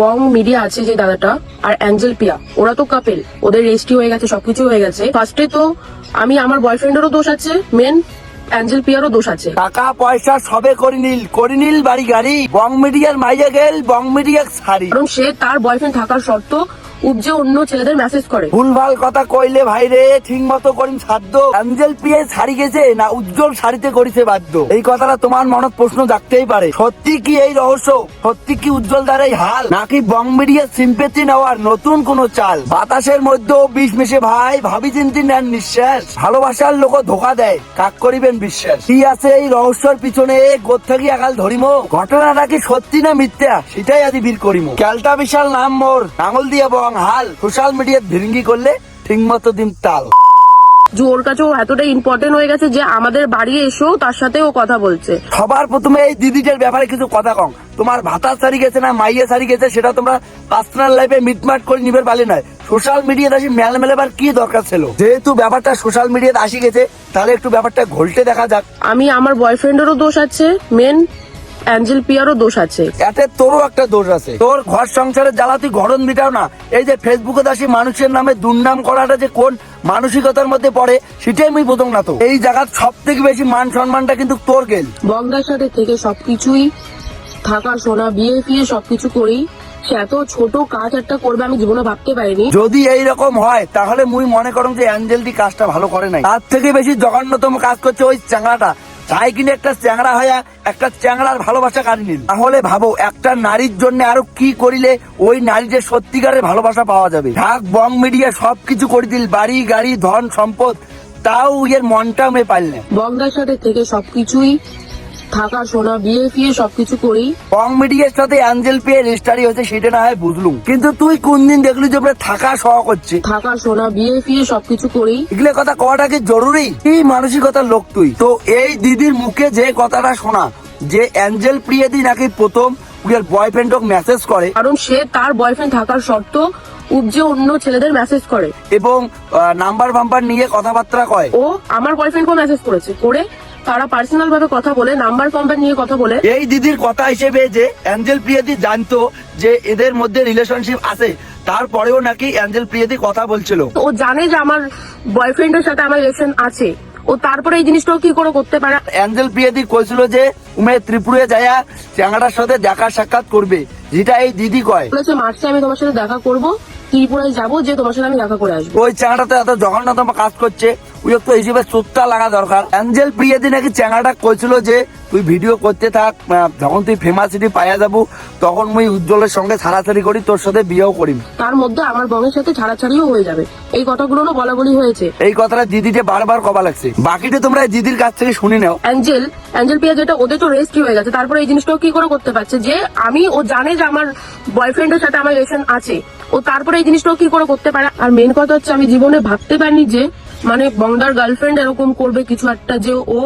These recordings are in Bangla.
বং মিডিয়া আছে যে দাদাটা আর অ্যাঞ্জেল পিয়া ওরা তো কাপেল ওদের রেজিস্ট্রি হয়ে গেছে সবকিছু হয়ে গেছে। ফার্স্টে তো আমি আমার বয়ফ্রেন্ডেরও দোষ আছে মেন অ্যাঞ্জেল পিয়ারও দোষ আছে। টাকা পয়সা সবে করে নিল করে নিল বাড়ি গাড়ি বং মিডিয়ার মাইয়া গেল বং মিডিয়ার শাড়ি। কারণ সে তার বয়ফ্রেন্ড থাকার শর্ত উপজে অন্য ছেলেদের মেসেজ করে। ভুলভাল কথা কইলে ভাই রে ঠিক মতো করিম সাধ্য। অ্যাঞ্জেল পিয়ে শাড়ি গেছে না উজ্জ্বল শাড়িতে করিছে বাধ্য। এই কথাটা তোমার মনত প্রশ্ন জাগতেই পারে। সত্যি কি এই রহস্য? সত্যি কি উজ্জ্বল দ্বারা এই হাল? নাকি বং মিডিয়ার সিম্পেতি নেওয়ার নতুন কোন চাল? বাতাসের মধ্যেও বিষ মিশে ভাই, ভাবি চিন্তি নেন নিঃশ্বাস। ভালোবাসার লোক ধোকা দেয়, কাক করিবেন বিশ্বাস। কি আছে এই রহস্যর পিছনে? গোত্থাকি আকাল ধরিম। ঘটনাটা কি সত্যি না মিথ্যা? সেটাই আজ বীর করিম। ক্যালটা বিশাল নাম মোর, নাঙল দিয়ে বং। হাল। সোশ্যাল মিডিয়াত ভিরিঙ্গি করলে ঠিক মতো দিন তাল যে ওর কাছে ও এতটাই ইম্পর্টেন্ট হয়ে গেছে যে আমাদের বাড়ি এসেও তার সাথে ও কথা বলছে। সবার প্রথমে এই দিদিটার ব্যাপারে কিছু কথা কম তোমার ভাতার শাড়ি গেছে না মাইয়ে শাড়ি গেছে সেটা তোমরা পার্সোনাল লাইফে মিটমাট করে নিবে পারলে নয়। সোশ্যাল মিডিয়াতে আসি মেল মেলাবার কি দরকার ছিল? যেহেতু ব্যাপারটা সোশ্যাল মিডিয়াতে আসি গেছে তাহলে একটু ব্যাপারটা ঘোলটে দেখা যাক। আমি আমার বয়ফ্রেন্ডেরও দোষ আছে মেন অ্যাঞ্জেল পিয়ারও দোষ আছে। এতে তোরও একটা দোষ আছে। তোর ঘর সংসারের জ্বালা তুই ঘরন মিটাও না। এই যে ফেসবুকে দাসী মানুষের নামে দুর্নাম করাটা যে কোন মানসিকতার মধ্যে পড়ে সেটাই আমি বোঝং না তো। এই জায়গার সব থেকে বেশি মান সম্মানটা কিন্তু তোর গেল। বঙ্গার সাথে থেকে সবকিছুই থাকা শোনা বিয়ে ফিয়ে সবকিছু করি সে এত ছোট কাজ একটা করবে আমি জীবনে ভাবতে পারিনি। যদি এই রকম হয় তাহলে মুই মনে করুন যে অ্যাঞ্জেলটি কাজটা ভালো করে নাই। তার থেকে বেশি জঘন্যতম কাজ করছে ওই চ্যাংড়াটা চাই কিনে একটা চ্যাংড়া হয়ে একটা চ্যাংড়ার ভালোবাসা কাটি নিন। তাহলে ভাবো, একটা নারীর জন্য আরও কি করিলে ওই নারীদের সত্যিকারের ভালোবাসা পাওয়া যাবে। ঢাক, বং, মিডিয়া সবকিছু করে দিল, বাড়ি, গাড়ি, ধন, সম্পদ, তাও ইয়ের মনটা মে পারলে বঙ্গার থেকে সবকিছুই থাকা শোনা বিয়ে ফিয়ে সবকিছু করি বং মিডিয়ার সাথে অ্যাঞ্জেল পেয়ে রেজিস্টারি হয়েছে সেটা না হয় বুঝলুম। কিন্তু তুই কোন দিন দেখলি যে ওপরে থাকা সহ করছে? থাকা শোনা বিয়ে ফিয়ে সবকিছু করি এগুলো কথা কওয়াটা কি জরুরি? কি মানসিকতার লোক তুই? তো এই দিদির মুখে যে কথাটা শোনা যে অ্যাঞ্জেল প্রিয়দি নাকি প্রথম উইয়ার বয়ফ্রেন্ড মেসেজ করে কারণ সে তার বয়ফ্রেন্ড থাকার শর্ত উপজে অন্য ছেলেদের মেসেজ করে। এবং নাম্বার ফাম্বার নিয়ে কথাবার্তা কয়। ও আমার বয়ফ্রেন্ডকেও মেসেজ করেছে করে তারা পার্সোনাল ভাবে কথা বলে নাম্বার কম্বার নিয়ে কথা বলে। এই দিদির কথা হিসেবে যে অ্যাঞ্জেল প্রিয়দি জানতো যে এদের মধ্যে রিলেশনশিপ আছে তারপরেও নাকি অ্যাঞ্জেল প্রিয়দি কথা বলছিল। ও জানে যে আমার বয়ফ্রেন্ডের সাথে আমার রিলেশন আছে। ও তারপরে এই জিনিসটাও কি করে করতে পারে? অ্যাঞ্জেল প্রিয়দি কইছিল যে উমে ত্রিপুরে যাইয়া চ্যাংড়ার সাথে দেখা সাক্ষাৎ করবে। যেটা এই দিদি কয়। বলেছে মার্চে আমি তোমার সাথে দেখা করব ত্রিপুরায় যাব যে তোমার সাথে আমি দেখা করে আসব। ওই চ্যাংড়াতে এত জঘন্যতম কাজ করছে। ওই হিসেবে চোটটা লাগা দরকার। অ্যাঞ্জেল প্রিয়াদি নাকি চ্যাংড়াটা কইছিল যে তুই ভিডিও করতে থাক যখন তুই ফেমাসিটি পাইয়া যাব তখন মুই উজ্জ্বলের সঙ্গে ছাড়াছাড়ি করি তোর সাথে বিয়েও করিম। তার মধ্যে আমার বংয়ের সাথে ছাড়াছাড়িও হয়ে যাবে। এই কথাগুলো বলা বলি হয়েছে। এই কথাটা দিদিকে বারবার কবা লাগছে। বাকিটা তোমরা দিদির কাছ থেকে শুনে নাও। অ্যাঞ্জেল অ্যাঞ্জেল পিয়া যেটা ওদের তো রেস্ট হয়ে গেছে। তারপরে এই জিনিসটাও কি করে করতে পারছে? যে আমি ও জানে যে আমার বয়ফ্রেন্ডের সাথে আমার রিলেশন আছে। ও তারপরে এই জিনিসটাও কি করে করতে পারে? আর মেন কথা হচ্ছে আমি জীবনে ভাবতে পারিনি যে মানে বংদার গার্লফ্রেন্ড এরকম করবে কিছু একটা যে ও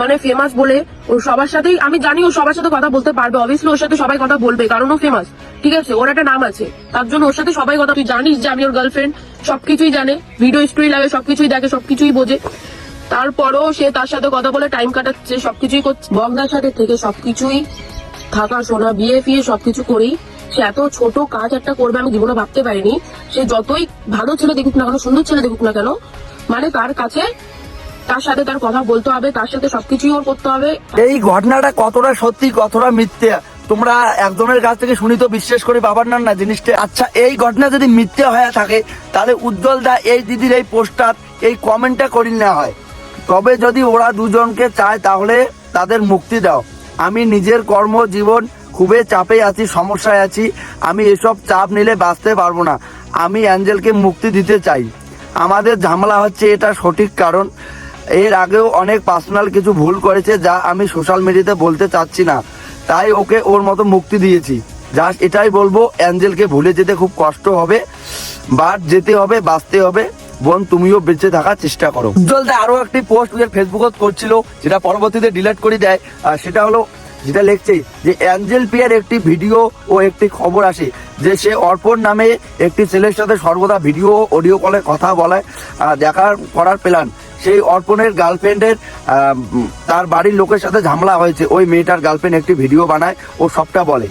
মানে ফেমাস বলে ও সবার সাথেই, আমি জানি ও সবার সাথে কথা বলতে পারবে অবভিয়াসলি ওর সাথে সবাই কথা বলবে, কারণ ও ফেমাস ঠিক আছে? ওর একটা নাম আছে, তার জন্য ওর সাথে সবাই কথা, তুই জানিস যে আমি ওর গার্লফ্রেন্ড সবকিছুই জানে ভিডিও স্টোরি লাগে, সবকিছুই দেখে, সবকিছুই বোঝে। তারপরও সে তার সাথে কথা বলে টাইম কাটাচ্ছে, সবকিছুই করছে বগদার সাথে থেকে সবকিছুই থাকা শোনা বিয়ে ফিয়ে সবকিছু করি সে এত ছোট কাজ একটা করবে, আমি জীবনে ভাবতে পারিনি। সে যতই ভালো ছেলে দেখুক না কেন, সুন্দর ছেলে দেখুক না কেন মানে তার কাছে? তার সাথে তার কথা বলতে হবে, তার সাথে সবকিছুই ওর করতে হবে। এই ঘটনাটা কতটা সত্যি, কতটা মিথ্যে? তোমরা একজনের কাছ থেকে শুনি তো বিশ্বাস করে বাবার নাম না, জিনিসটা। আচ্ছা এই ঘটনা যদি মিথ্যে হয়ে থাকে, তাহলে উজ্জ্বল দা এই দিদির এই পোস্টার এই কমেন্টটা করিল না হয়। তবে যদি ওরা দুজনকে চায়, তাহলে তাদের মুক্তি দাও। আমি নিজের কর্মজীবন খুবই চাপে আছি, সমস্যায় আছি। আমি এসব চাপ নিলে বাঁচতে পারব না। আমি অ্যাঞ্জেলকে মুক্তি দিতে চাই। আমাদের ঝামেলা হচ্ছে এটা সঠিক কারণ। এর আগেও অনেক পার্সোনাল কিছু ভুল করেছে যা আমি সোশ্যাল মিডিয়াতে বলতে চাচ্ছি না। তাই ওকে ওর মতো মুক্তি দিয়েছি। জাস্ট এটাই বলব, অ্যাঞ্জেলকে ভুলে যেতে খুব কষ্ট হবে বাট যেতে হবে, বাঁচতে হবে। বোন, তুমিও বেঁচে থাকার চেষ্টা করো। উজ্জ্বলদা, আরও একটি পোস্ট ফেসবুকত করছিল, যেটা পরবর্তীতে ডিলিট করে দেয় সেটা হলো যেটা লিখছে যে অ্যাঞ্জেল পিয়ার একটি ভিডিও ও একটি খবর আসে, যে সে অর্পণ নামে একটি ছেলের সাথে সর্বদা ভিডিও, অডিও কলে কথা বলায় দেখার করার প্ল্যান। সেই অর্পণের গার্লফ্রেন্ডের তার বাড়ির লোকের সাথে ঝামেলা হয়েছে। ওই মেয়েটার গার্লফ্রেন্ড একটি ভিডিও বানায় ও সবটা বলে।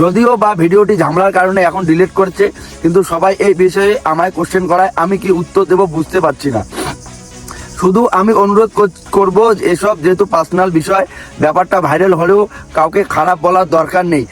যদিও বা ভিডিওটি ঝামেলার কারণে এখন ডিলিট করছে, কিন্তু সবাই এই বিষয়ে আমায় কোশ্চেন করায়। আমি কি উত্তর দেবো বুঝতে পারছি না। শুধু আমি অনুরোধ কর- করব এসব যেহেতু পার্সোনাল বিষয়, ব্যাপারটা ভাইরাল হলেও কাউকে খারাপ বলার দরকার নেই।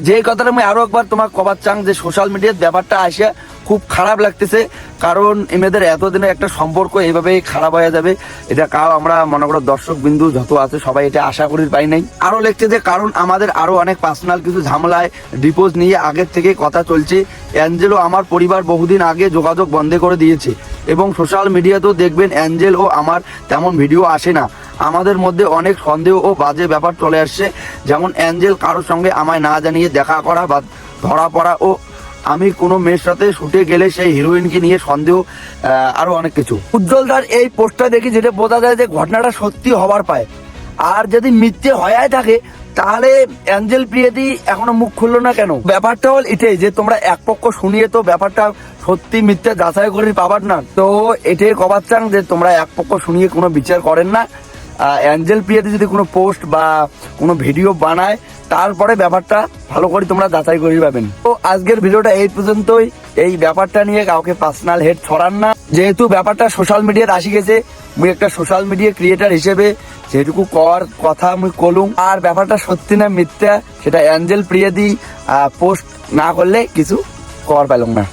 যে কথাটা আমি আরও একবার তোমার কবার চাং যে সোশ্যাল মিডিয়ার ব্যাপারটা আসে, খুব খারাপ লাগতেছে। কারণ এমেদের এতদিনে একটা সম্পর্ক এইভাবে খারাপ হয়ে যাবে। এটা কাউ আমরা মনে করো দর্শক বিন্দু যত আছে সবাই এটা আশা করি পাই নাই। আরও লিখছে যে, কারণ আমাদের আরও অনেক পার্সোনাল কিছু ঝামেলায় ডিপোজ নিয়ে আগের থেকে কথা চলছে। অ্যাঞ্জেলো আমার পরিবার বহুদিন আগে যোগাযোগ বন্ধ করে দিয়েছে। এবং সোশ্যাল মিডিয়াতেও দেখবেন অ্যাঞ্জেল ও আমার তেমন ভিডিও আসে না। আমাদের মধ্যে অনেক সন্দেহ ও বাজে ব্যাপার চলে আসছে, যেমন অ্যাঞ্জেল কারোর সঙ্গে আমায় না জানিয়ে দেখা করা বা ধরা পড়া ও আমি কোনো মেয়ের সাথে শুটে গেলে সেই হিরোইনকে নিয়ে সন্দেহ আরও আরও অনেক কিছু। উজ্জ্বলদার এই পোস্টটা দেখি যেটা বোঝা যায় যে ঘটনাটা সত্যি হবার পায়। আর যদি মিথ্যে হয়ে থাকে, তাহলে অ্যাঞ্জেল প্রিয়দি এখনও মুখ খুললো না কেন? ব্যাপারটা হল এটাই যে তোমরা এক পক্ষ শুনিয়ে তো ব্যাপারটা সত্যি মিথ্যে যাচাই করে পাবার না। তো এটাই কবার চান যে তোমরা এক পক্ষ শুনিয়ে কোনো বিচার করেন না। অ্যাঞ্জেল প্রিয়াতে যদি কোনো পোস্ট বা কোনো ভিডিও বানায়, তারপরে ব্যাপারটা ভালো করে তোমরা যাচাই করে পাবেন। তো আজকের ভিডিওটা এই পর্যন্তই। এই ব্যাপারটা নিয়ে কাউকে পার্সোনাল হেড ছড়ান না। যেহেতু ব্যাপারটা সোশ্যাল মিডিয়াতে আসি গেছে মুই একটা সোশ্যাল মিডিয়া ক্রিয়েটার হিসেবে যেটুকু কর, কথা মুই কলুম, আর ব্যাপারটা সত্যি না মিথ্যা, সেটা অ্যাঞ্জেল প্রিয়াদি পোস্ট না করলে কিছু কর পেলাম না।